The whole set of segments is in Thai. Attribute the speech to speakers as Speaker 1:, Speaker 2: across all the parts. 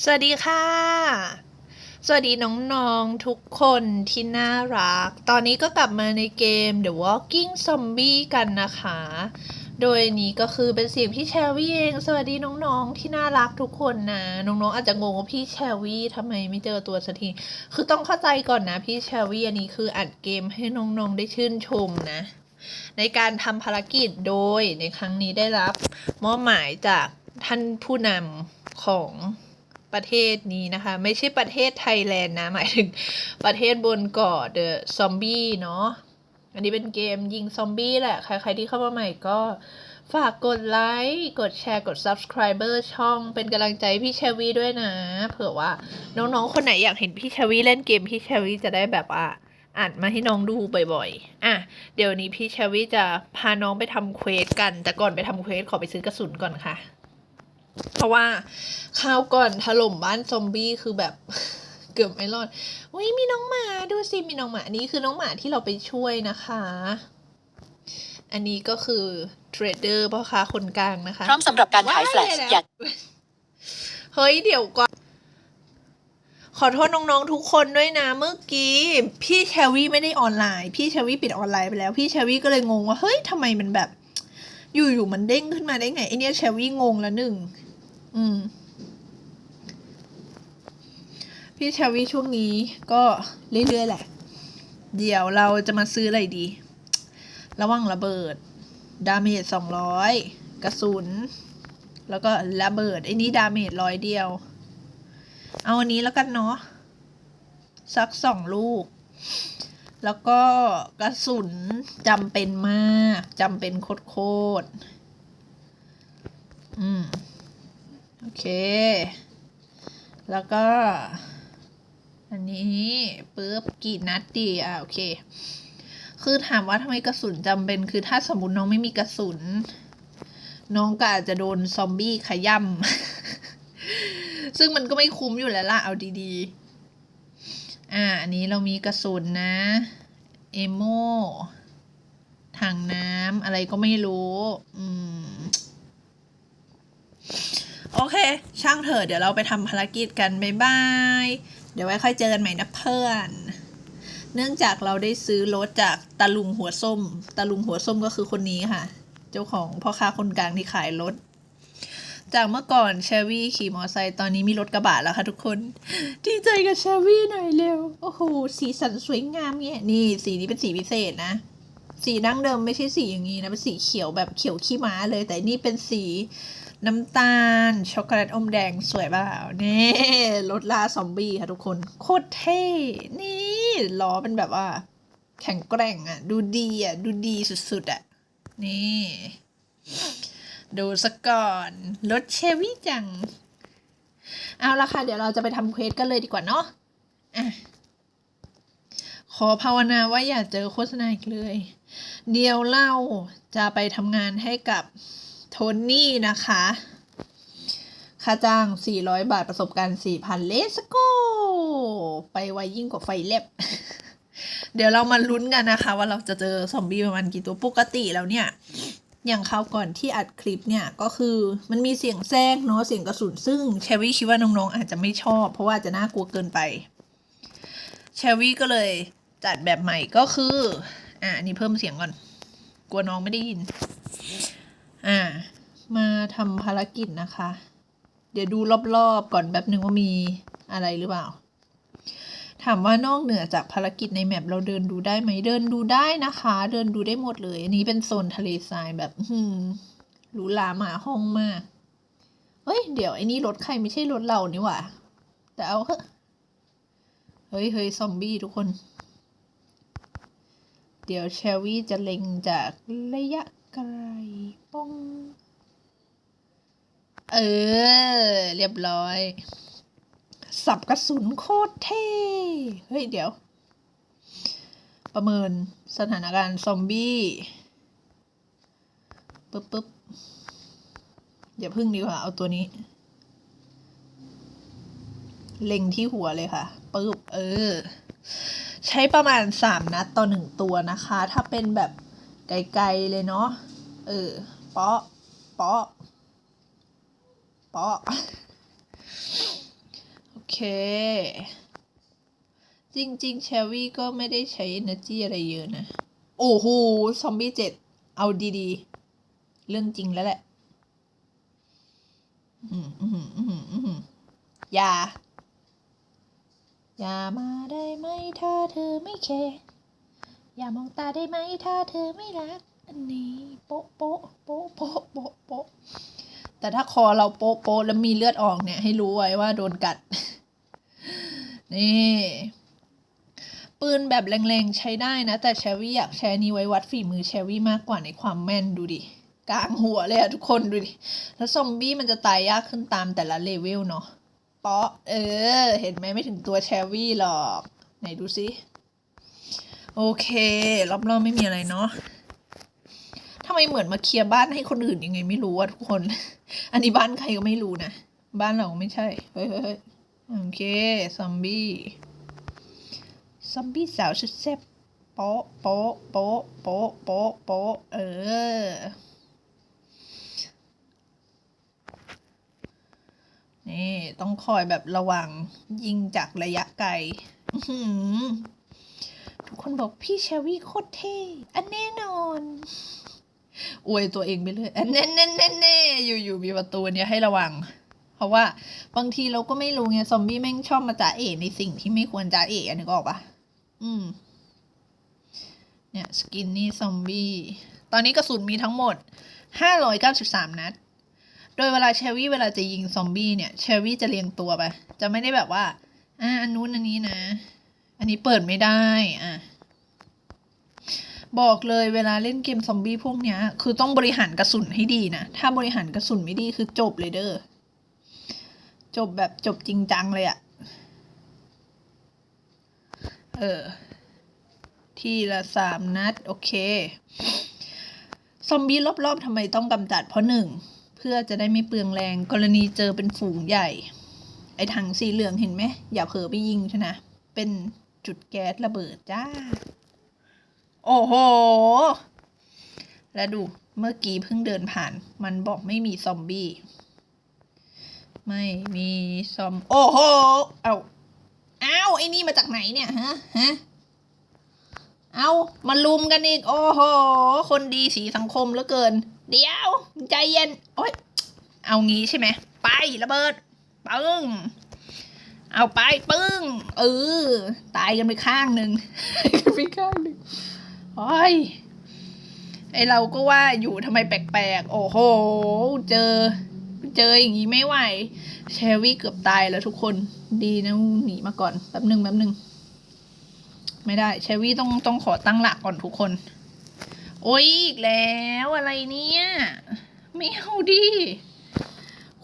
Speaker 1: สวัสดีค่ะ สวัสดีน้องๆทุกคนที่น่ารัก ตอนนี้ก็กลับมาในเกม The Walking Zombie กันนะคะ โดยนี้ก็คือเป็นเสียงพี่แชวี่เอง สวัสดีน้องๆที่น่ารักทุกคนนะ น้องๆอาจจะงงว่าพี่แชวี่ทำไมไม่เจอตัวสักที คือต้องเข้าใจก่อนนะ พี่แชวี่อันนี้คืออัดเกมให้น้องๆได้ชื่นชมนะ ในการทำภารกิจโดยในครั้งนี้ได้รับมอบหมายจากท่านผู้นำของ ประเทศนี้นะคะ ไม่ใช่ประเทศไทยแลนด์นะ หมายถึงประเทศบนเกาะเดอะซอมบี้เนาะอันนี้เป็นเกมยิงซอมบี้แหละ ใคร ๆ ที่เข้ามาใหม่ก็ฝากกดไลค์ กดแชร์ กด subscriber ช่องเป็นกำลังใจพี่เชวีด้วยนะ เผื่อว่าน้อง ๆ คนไหนอยากเห็นพี่เชวีเล่นเกมพี่เชวีจะได้แบบว่าอ่านมาให้น้องดูบ่อยๆ อะ เดี๋ยวนี้พี่เชวีจะพาน้องไปทำเควสกัน แต่ก่อนไปทำเควสขอไปซื้อกระสุนก่อนค่ะ เพราะว่าข้าวก่อนถล่มบ้านซอมบี้คือแบบเกือบไม่รอดอุ้ยมีน้องหมาดูสิมีน้องหมาอันนี้คือน้องหมาที่เราไปช่วยนะคะ อันนี้ก็คือเทรดเดอร์พ่อค้าคนกลางนะคะ
Speaker 2: พร้อมสำหรับการขายแฟลช
Speaker 1: ว้
Speaker 2: อยาก
Speaker 1: เฮ้ยเดี๋ยวก่อนขอโทษน้องๆทุกคนด้วยนะเมื่อกี้พี่เชลวี่ไม่ได้ออนไลน์ พี่เชลวี่ปิดออนไลน์ไปแล้ว พี่เชลวี่ก็เลยงงว่าเฮ้ยทำไมมันแบบ อยู่ๆมันเด้งขึ้นมาได้ไงไอเนี้ยเชลวี่งงละหนึ่ง อืม พี่ชลวี่ช่วงนี้ก็เรื่อยๆแหละ เดี๋ยวเราจะมาซื้ออะไรดี ระวังระเบิด ดาเมจสองร้อยกระสุน แล้วก็ระเบิดไอ้นี้ดาเมจร้อยเดียว เอาอันนี้แล้วกันเนาะสักสองลูก แล้วก็กระสุนจำเป็นมากจำเป็นโคตรๆอืม โอเค แล้วก็ อันนี้ปึ๊บกี่นัดดีอะโอเค คือถามว่าทำไมกระสุนจำเป็น คือถ้าสมมติน้องไม่มีกระสุน น้องก็อาจจะโดนซอมบี้ขย่ำ ซึ่งมันก็ไม่คุ้มอยู่แล้วล่ะ เอาดีๆ อ่า อันนี้เรามีกระสุนนะ เอโมถังน้ำอะไรก็ไม่รู้ อืม อเค ช่างเถอะเดี๋ยวเราไปทำภารกิจกันบ๊ายบาย เดี๋ยวไว้ค่อยเจอกันใหม่นะเพื่อน เนื่องจากเราได้ซื้อรถจากตาลุงหัวส้มตาลุงหัวส้มก็คือคนนี้ค่ะ เจ้าของพ่อค้าคนกลางที่ขายรถจากเมื่อก่อนเชฟวี่ขี่มอเตอร์ไซค์ตอนนี้มีรถกระบะแล้วค่ะทุกคนดีใจกับเชฟวี่หน่อยเร็ว โอ้โห สีสันสวยงามเนี่ยนี่ สีนี้เป็นสีพิเศษนะ สีดั้งเดิมไม่ใช่สีอย่างนี้นะ เป็นสีเขียวแบบเขียวขี้ม้าเลย แต่นี่เป็นสี น้ำตาล ช็อกโกแลตอมแดงสวยเปล่านี่รถล่าซอมบี้ค่ะทุกคน โคตรเท่ นี่ล้อเป็นแบบว่า แข็งแกร่งอะ ดูดีอะ ดูดีสุดๆอะ นี่ ดูสกก่อน รถเชวี่จัง เอาละค่ะ เดี๋ยวเราจะไปทำเควสกันเลยดีกว่าเนาะอะขอภาวนาว่าอย่าเจอโฆษณาอีกเลย เดี๋ยวเราจะไปทำงานให้กับ โทนี่นะคะ ค่าจ้าง 400 บาทประสบการณ์ 4,000 เลสโก ไปไวยิ่งกว่าไฟเล็บ เดี๋ยวเรามาลุ้นกันนะคะ ว่าเราจะเจอซอมบี้ประมาณกี่ตัวปกติแล้วเนี่ย อย่างคราวก่อนที่อัดคลิปเนี่ย ก็คือมันมีเสียงแซงเนาะเสียงกระสุนซึ่งเชวี่คิดว่าน้องๆอาจจะไม่ชอบ เพราะว่าจะน่ากลัวเกินไปเชวี่ก็เลยจัดแบบใหม่ก็คือ อะนนี้เพิ่มเสียงก่อน กลัวน้องไม่ได้ยิน อ่า มาทำภารกิจนะคะ เดี๋ยวดูรอบๆก่อนแบบหนึ่งว่ามีอะไรหรือเปล่า ถามว่านอกเหนือจากภารกิจในแมปเราเดินดูได้ไหมเดินดูได้นะคะ เดินดูได้หมดเลย อันนี้เป็นโซนทะเลทรายแบบหืมหรูหราหมาห้องมาก เฮ้ย เดี๋ยวไอ้นี่รถใครไม่ใช่รถเรานี่หว่า แต่เอาเถอะเฮ้ยเฮ้ยซอมบี้ทุกคน เดี๋ยวเชลวี่จะเล็งจากระยะ ไกลป้อง เออ เรียบร้อย สับกระสุนโคตรเท่ เฮ้ย เดี๋ยว ประเมินสถานการณ์ซอมบี้ปึ๊บปึ๊บอย่าพึ่งดีกว่า เอาตัวนี้ เล็งที่หัวเลยค่ะปึ๊บเออ ใช้ประมาณสามนัดต่อหนึ่งตัวนะคะ ถ้าเป็นแบบ ไกลๆเลยเนาะ เออ เปาะ เปาะ เปาะ โอเค จริงๆ เชลวี่ก็ไม่ได้ใช้ energy อะไรเยอะนะ โอ้โห ซอมบี้เจ็ด เอาดีๆ เรื่องจริงแล้วแหละ อืมอืมอืมอืมอย่า อย่ามาได้ไหมถ้าเธอไม่แคร์ อย่ามองตาได้ไหมถ้าเธอไม่รัก อันนี้โป๊ะโป๊ะโป๊ะโป๊ะโป๊ะโป๊ะแต่ถ้าคอเราโป๊ะโป๊ะแล้วมีเลือดออกเนี่ย ให้รู้ไว้ว่าโดนกัด นี่ ปืนแบบแรงๆใช้ได้นะ แต่เชวี่อยากใช้นี้ไว้วัดฝีมือเชวี่มากกว่าในความแม่นดูดิกลางหัวเลยอะทุกคนดูดิ แล้วซอมบี้มันจะตายยากขึ้นตามแต่ละเลเวลเนาะเปาะเออ เห็นไหมไม่ถึงตัวเชวี่หรอก ไหนดูสิ โอเค รอบๆไม่มีอะไรเนาะทำไมเหมือนมาเคลียร์บ้านให้คนอื่นยังไงไม่รู้อะทุกคน อันนี้บ้านใครก็ไม่รู้นะ บ้านเราไม่ใช่ เฮ้ยเฮ้ยเฮ้ยโอเค ซอมบี้ ซอมบี้สาวสุดแซ่บโป๊ะโป๊ะโป๊ะโป๊ะโป๊ะโป๊ะเออ นี่ ต้องคอยแบบระวังยิงจากระยะไกล ทุกคนบอกพี่เชวี่โคตรเท่ อันแน่นอนอวยตัวเองไปเลยอันแน่แน่แน่แน่อยู่อยู่มีประตูเนี้ยให้ระวัง เพราะว่าบางทีเราก็ไม่รู้ไงซอมบี้แม่งชอบมาจ่าเอในสิ่งที่ไม่ควรจ่าเออันนึกออกปะอืม เนี่ยสกินนี่ซอมบี้ ตอนนี้กระสุนมีทั้งหมด593นัด โดยเวลาเชวี่เวลาจะยิงซอมบี้เนี่ยเชวี่จะเรียงตัวไป จะไม่ได้แบบว่า อ่าอันนู้นอันนี้นะ อันนี้เปิดไม่ได้อะบอกเลยเวลาเล่นเกมซอมบี้พวกเนี้ย คือต้องบริหารกระสุนให้ดีนะ ถ้าบริหารกระสุนไม่ดีคือจบเลยเด้อจบแบบจบจริงจังเลยอะเออ ทีละสามนัด โอเค ซอมบี้รอบๆทำไมต้องกำจัดเพราะหนึ่ง เพื่อจะได้ไม่เปลืองแรงกรณีเจอเป็นฝูงใหญ่ ไอ้ถังสีเหลืองเห็นไหม อย่าเผลอไปยิงชนะ เป็น จุดแก๊สระเบิดจ้า โอ้โห แล้วดูเมื่อกี้เพิ่งเดินผ่าน มันบอกไม่มีซอมบี้ ไม่มีซอม โอ้โห เอาเอาไอ้นี่มาจากไหนเนี่ยฮะฮะเอามาลุมกันอีก โอ้โห คนดีสีสังคมเหลือเกิน เดี๋ยว ใจเย็น โอ้ยเอางี้ใช่ไหม ไประเบิดปึ้ง เอาไปปึ้ง เออ ตายกันไปข้างหนึ่งตายกันไปข้างหนึ่งโอ้ยไอเราก็ว่าอยู่ทำไมแปลกๆ โอ้โห เจอ เจออย่างนี้ไม่ไหวเชลวี่เกือบตายแล้วทุกคน ดีนะหนีมาก่อนแป๊บหนึ่งแป๊บหนึ่งไม่ได้เชลวี่ต้องต้องขอตั้งหลักก่อนทุกคน โอ้ยอีกแล้วอะไรเนี่ยไม่เอาดิ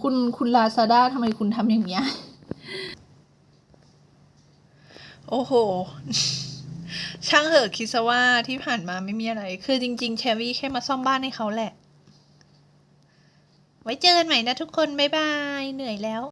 Speaker 1: คุณคุณลาซาด้าทำไมคุณทำอย่างเงี้ย โอ้โห ช่างเหอะคิดซะว่าที่ผ่านมาไม่มีอะไร คือจริงๆเชวี่แค่มาซ่อมบ้านให้เขาแหละ ไว้เจอกันใหม่นะทุกคน บ๊ายบาย เหนื่อยแล้ว